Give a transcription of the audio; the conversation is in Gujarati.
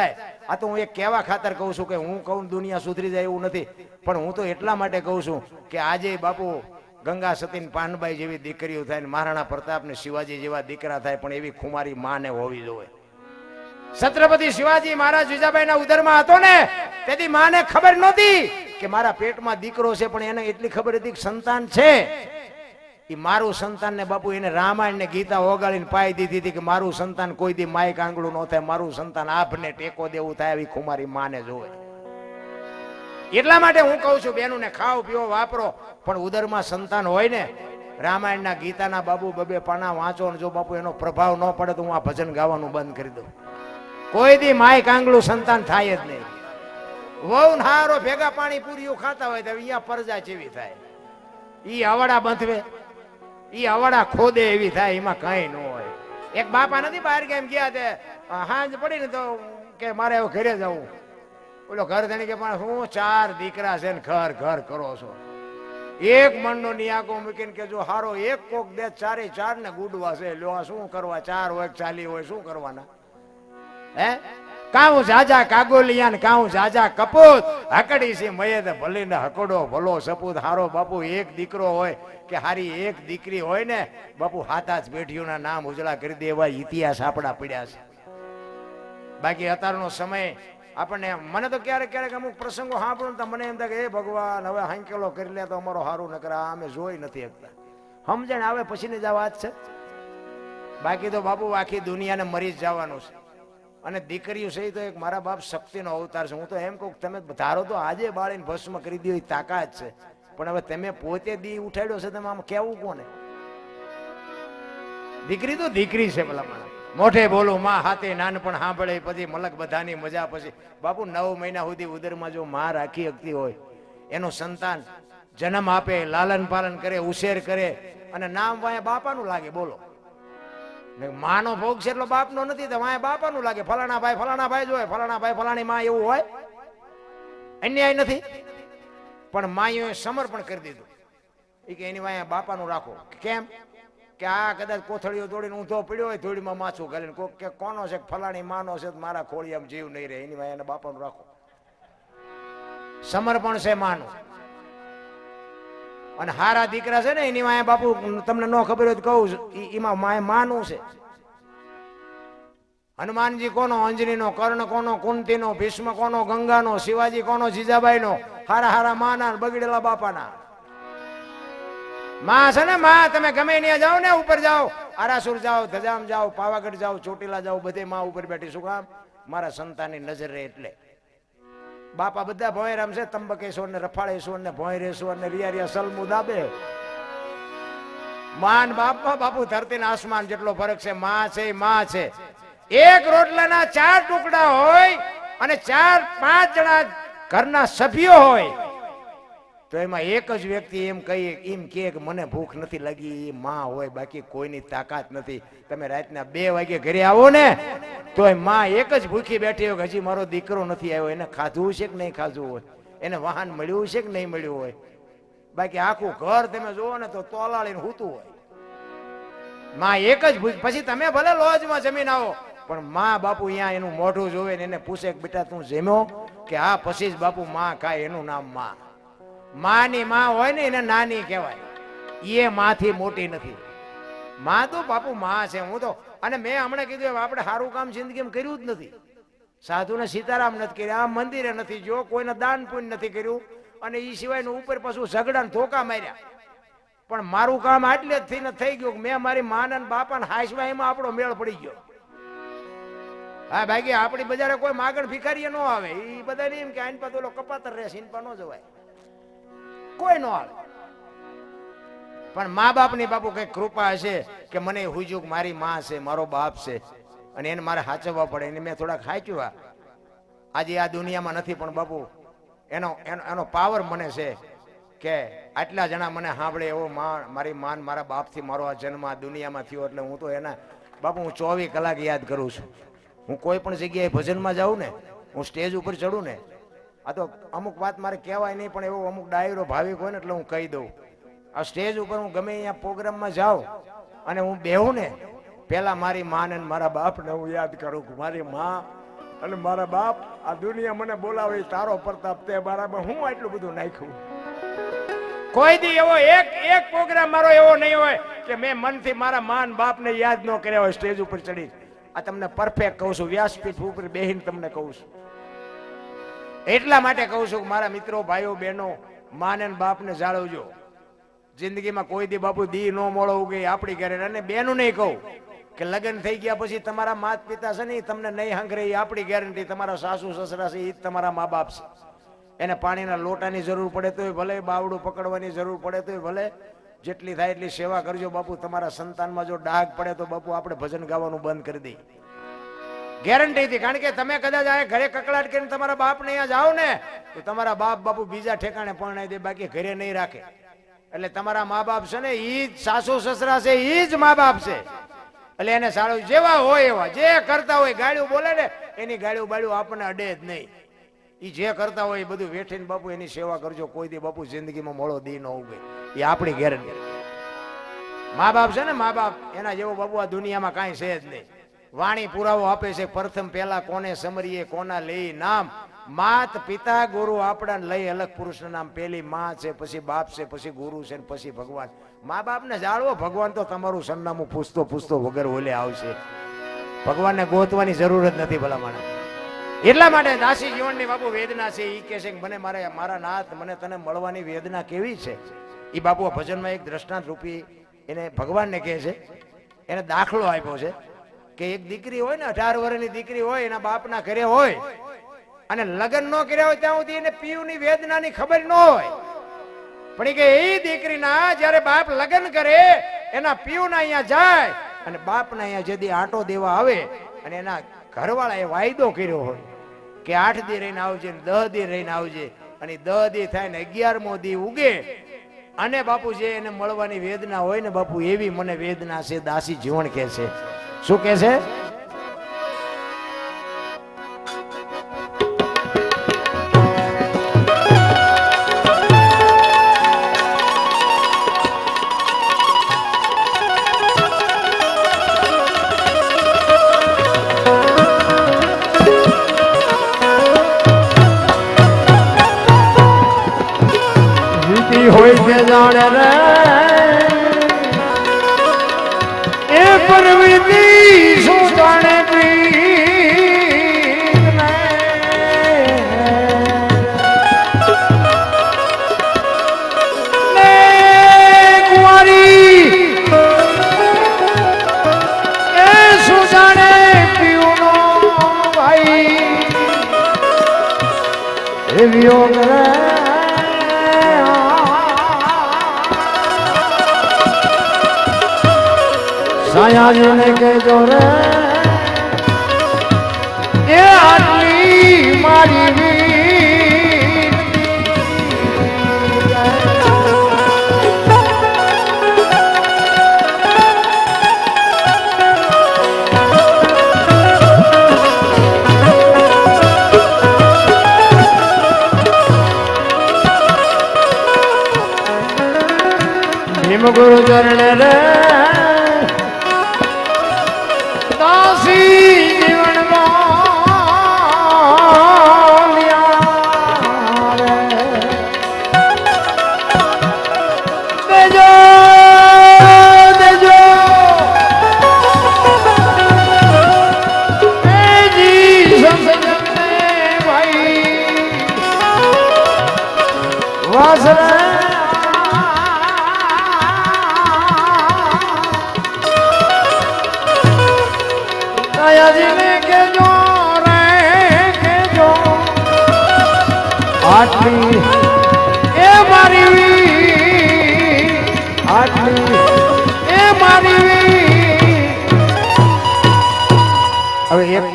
આ તો હું એક કહેવા ખાતર કહું છું કે હું કહું દુનિયા સુધરી જાય એવું નથી. પણ હું તો એટલા માટે કહું છું કે આજે બાપુ ગંગા સતીન પાનબાઈ જેવી દીકરીઓ થાય ને મહારાણા પ્રતાપ ને શિવાજી જેવા દીકરા થાય પણ એવી ખુમારી માને હોવી જોઈએ. છત્રપતિ શિવાજી મહારાજ વિજાબાઈના ઉદરમાં હતો ને તેથી માને ખબર નહોતી કે મારા પેટમાં દીકરો છે પણ એને એટલી ખબર હતી કે સંતાન છે. એ મારું સંતાન ને બાપુ એને રામાયણ ને ગીતા ઓગાળીને પાઈ દીધી હતી કે મારું સંતાન કોઈ દી માય આંગળું ન થાય, મારું સંતાન આભને ટેકો દેવું થાય એવી ખુમારી માને જોવે એટલા માટે હું કહું છું બેનું ને ખાવ પીવો વાપરો, પણ ઉદરમાં સંતાન હોય ને, રામાયણના ગીતાના બાબુ બબે પાના વાંચો ને જો બાપુ એનો પ્રભાવ ન પડે તો હું આ ભજન ગાવાનું બંધ કરી દઉં. કોઈ દી માય કાંગલું સંતાન થાય જ નહીં. વહુ હારો ભેગા પાણી પૂરીઓ ખાતા હોય તો અહીંયા પરજા જેવી થાય. ઈ હવાડા બંધવે. ઈ અવાડા ખોદે એવી થાય, એમાં કઈ ન હોય. એક બાપા નથી બહાર કેમ ગયા તે હાંજ પડી ને તો કે મારે હવે ઘરે જવું. ઓલો ઘર ધણી કે પણ હું ચાર દીકરા છે ને ઘર ઘર કરો છો? એક મનનો નિયાગો મૂકીને કે, જો હારો એક કોક બે ચારે ચાર ને ગુડવા છે. લ્યો શું કરવા? ચાર હોય ચાલી હોય, શું કરવાના? હે? કાઉ જાજા કાગોલિયા ને કાઉ જાજા કપૂત. હકડી છે મયે તો ભલે ને હકડો ભલો સપૂત. હારો બાપુ એક દીકરો હોય કે હારી એક દીકરી હોય ને, બાપુ હાથા જ પેઢીઓના નામ ઉજળા કરી દે ઇતિહાસ આપણા પડ્યા છે. બાકી અત્યારનો સમય આપણને મને તો ક્યારેક ક્યારેક અમુક પ્રસંગો સાંભળું તો મને એમ થાય કે એ ભગવાન, હવે હાંકેલો કરી લે તો અમારો સારું નકર આ અમે જોઈ નથી શકતા. સમજણ આવે, પછીની જ વાત છે. બાકી તો બાપુ આખી દુનિયાને મરી જ જવાનું છે. અને દીકરીઓ છે તો એક મારા બાપ શક્તિનો અવતાર છે. હું તો એમ કહું તમે ધારો તો આજે બાળીને ભસ્મ કરી દો એ તાકાત છે. પણ હવે તમે પોતે દી ઉઠાડ્યો છે, તમે આમ કેવું કોને? દીકરી તો દીકરી છે ભલા મારા મોઢે બોલો, માં હાથે નાનપણ સાંભળે, પછી મલક બધાની મજા, પછી બાપુ નવ મહિના સુધી ઉદરમાં જો માં રાખી શકતી હોય, એનું સંતાન જન્મ આપે, લાલન પાલન કરે, ઉછેર કરે, અને નામ વાય બાપાનું લાગે, બોલો. માનો ભોગ છે એટલો બાપનો નથી, તો વાય બાપાનું લાગે, ફલાણા ભાઈ ફલાણા ભાઈ જોય ફલાણા ભાઈ, ફલાણી માં એવું હોય. અન્યાય નથી, પણ માયોએ સમર્પણ કરી દીધું. એ કે એની વાય બાપાનું રાખો. કેમ? કે આ કદાચ કોથળીઓ દોડીને ઊંધો પડ્યો હોય થોડીમાં માછું ઘાલીને કોક કે કોનો છે ફલાણી માનો છે મારા ખોળિયામાં જીવ નહીં રહે, એની વાય બાપાનું રાખો. સમર્પણ છે માનું. અને હારા દીકરા છે ને, એની માય બાપુ તમને ન ખબર હોય તો કહું એમાં માય માનું છે. હનુમાનજી કોનો, અંજનીનો, કર્ણ કોનો, કુંતીનો, ભીષ્મ કોનો, ગંગાનો, શિવાજી કોનો, જીજાબાઈનો, હારા હારા માના ને બગડેલા બાપાના. માં છે ને, માં, તમે ગમે ત્યાં જાઓ ને, ઉપર જાઓ. આરાસુર જાઓ, ધજામ જાઓ, પાવાગઢ જાઓ, ચોટીલા જાઓ, બધે માં ઉપર બેઠી. શું કામ? મારા સંતાનની નજર રહે એટલે. બાપા બધા ભોંય રમશે તંબકેશ્વર ને રફાળેશ્વર ને ભોયરેશ્વર ને રિયા રિયા સલમુ દાબે. માન બાપા બાપુ ધરતી ને આસમાન જેટલો ફરક છે, માં છે માં છે. એક રોટલાના ચાર ટુકડા હોય અને ચાર પાંચ જણા ઘરના સભ્યો હોય. તો એમાં એક જ વ્યક્તિ એમ કહીએ એમ કે મને ભૂખ નથી લાગી એ માં હોય, બાકી કોઈની તાકાત નથી. તમે રાતના બે વાગે ઘરે આવો ને તો એ માં એક જ ભૂખી બેઠી હોય હજી મારો દીકરો નથી આવ્યો. એને ખાધું છે કે નહીં ખાધું હોય? એને વાહન મળ્યું છે કે નહીં મળ્યું હોય? બાકી આખું ઘર તમે જુઓ ને તો તોલાળીને હૂતું હોય. માં એક જ ભૂખ, પછી તમે ભલે લોજમાં જમીન આવો, પણ માં બાપુ અહીંયા એનું મોઢું જોવે ને એને પૂછે કે બેટા તું જમ્યો? કે હા, પછી જ બાપુ માં ખાય, એનું નામમાં. માની માં હોય ને એને નાની કહેવાય. એ માથી મોટી નથી. માં તો બાપુ માં છે, હું તો અને મેં હમણાં કીધું એમ, આપણે સારું કામ જિંદગીમાં કર્યું જ નથી. સાધુને સીતારામ નથી કર્યા આ મંદિરે નથી જો, કોઈને દાન પુણ્ય નથી કર્યું, અને એ સિવાયનું ઉપર પાછું ઝઘડાને ધોકા માર્યા. પણ મારું કામ આટલે જ થઈને થઈ ગયું મેં મારી માન અને બાપાને હાંસવા એમાં આપણો મેળ પડી ગયો. હા ભાઈ આપણી બજારે કોઈ માગણ ભિખારીએ ન આવે. એ બધા એમ કે આઈન પાસે ઓલો કપાતર રહેશે ઇન પર ન જવાય. કોઈ નો આવે પણ મા બાપની બાપુ કઈ કૃપા હશે કે મને હુજુક મારી માં છે, મારો બાપ છે, અને એને મારે સાચવવા પડે, એને મેં થોડાક સાચવ્યા આજે આ દુનિયામાં નથી, પણ બાપુ, એનો એનો પાવર મને છે કે આટલા જણા મને સાંભળે એવો માં મારી માન મારા બાપથી મારો આ જન્મ આ દુનિયામાં થયો એટલે હું તો એના, બાપુ, હું ચોવીસ કલાક યાદ કરું છું. હું કોઈ પણ જગ્યાએ ભજનમાં જાઉં ને, હું સ્ટેજ ઉપર ચડું ને આ તો અમુક વાત મારે કહેવાય નહીં, પણ એવો અમુક ડાયરો ભાવિક હોય ને એટલે હું કહી દઉં. આ સ્ટેજ ઉપર હું ગમે અહીંયા પ્રોગ્રામમાં જાઉં અને હું બેહું ને પેલા મારી માને મારા બાપને હું યાદ કરું કે મારી મા અને મારા બાપ આ દુનિયા મને બોલાવે તારો પ્રતાપ તે બરાબર હું આટલું બધું નાખ્યું? કોઈ દી એવો એક એક પ્રોગ્રામ મારો એવો નહીં હોય કે મેં મનથી મારા માન બાપને યાદ ન કર્યા હોય, સ્ટેજ ઉપર ચડી. આ તમને પરફેક્ટ કહું છું, વ્યાસપીઠ ઉપર બેહીને તમને કહું છું. એટલા માટે કહું છું કે મારા મિત્રો, ભાઈઓ, બહેનો, માને બાપને જાળવજો. જિંદગીમાં કોઈ દી બાપુ દી ન મળવું ઉગે આપણી ઘરે અને બેનું નહીં કહું કે લગ્ન થઈ ગયા પછી તમારા માત પિતા છે ને તમને નહીં હંગરે એ આપણી ગેરંટી તમારા સાસુ, સસરા છે એ તમારા મા બાપ છે. એને પાણીના લોટાની જરૂર પડે તોય ભલે, બાવડું પકડવાની જરૂર પડે તોય ભલે. જેટલી થાય એટલી સેવા કરજો બાપુ. તમારા સંતાનમાં જો ડાઘ પડે તો બાપુ આપણે ભજન ગાવાનું બંધ કરી દઈએ. ગેરંટીથી કારણ કે તમે કદાચ આ ઘરે કકડાટ કરીને તમારા બાપને અહીંયા જાઓ ને, તો તમારા બાપ બાપુ બીજા ઠેકાણે પરણાઈ દે, બાકી ઘરે નહીં રાખે. એટલે તમારા મા બાપ છે ને એ જ સાસુ સસરા છે એ જ મા બાપ છે. એટલે એને સારું જેવા હોય એવા, જે કરતા હોય, ગાળ્યું બોલે ને, એની ગાળ્યું બાળ્યું આપણને અડે જ નહીં. એ જે કરતા હોય એ બધું વેઠીને બાપુ એની સેવા કરજો. કોઈ દી બાપુ જિંદગીમાં મોળો દી ન ઉગે. એ આપણી ગેરંટી. મા બાપ છે ને મા બાપ એના જેવો બાપુ આ દુનિયામાં કાંઈ છે જ નહીં. વાણી પુરાવો આપે છે, પ્રથમ પહેલા કોને સમરીએ, કોના લઈ નામ? માત પિતા ગુરુ આપણા લઈ અલગ પુરુષનું નામ. પેલી માં છે, પછી બાપ છે, પછી ગુરુ છે પછી ભગવાન. મા બાપને જાળવો, ભગવાન તો તમારું સરનામું પૂછતો પૂછતો વગર ઓલે આવશે. ભગવાનને ગોતવાની જરૂર જ નથી ભલા માણસ એટલા માટે દાસી જીવનની બાપુ વેદના છે, ઈ કે છે કે, મને મારે, મારા નાથ, મને તને મળવાની વેદના કેવી છે? એ બાપુ ભજનમાં એક દ્રષ્ટાંત રૂપી એને ભગવાનને કહે છે, એને દાખલો આપ્યો છે. કે એક દીકરી હોય ને, અઢાર વર્ષની દીકરી હોય, એના બાપના ઘરે હોય, અને લગ્ન ન કર્યા હોય ત્યાં સુધી એને પીયુની વેદનાની ખબર ન હોય. પણ કે એ દીકરીના જ્યારે બાપ લગ્ન કરે, એના પીયુના અહીંયા જાય, અને બાપના અહીંયા જેથી આંટો દેવા આવે, અને એના ઘરવાળાએ વાયદો કર્યો હોય કે આઠ દી રહીને આવજે ને દહ દી રહીને આવજે, અને દહ દી થાય ને અગિયારમો દી ઉગે, અને બાપુ જે એને મળવાની વેદના હોય ને બાપુ, એવી મને વેદના છે, દાસી જીવન કે છે. શું કે છે? હોય કે જાણે રે? એ વિયોગ રે સાયાજીને કહેજો રે એ આટલી મારી ભીમ ગુરુ ચરણ રે. દાસી માયાજીને કેજો રે કેજો. આટલી એ મારી આટલી એ મારી હવે એક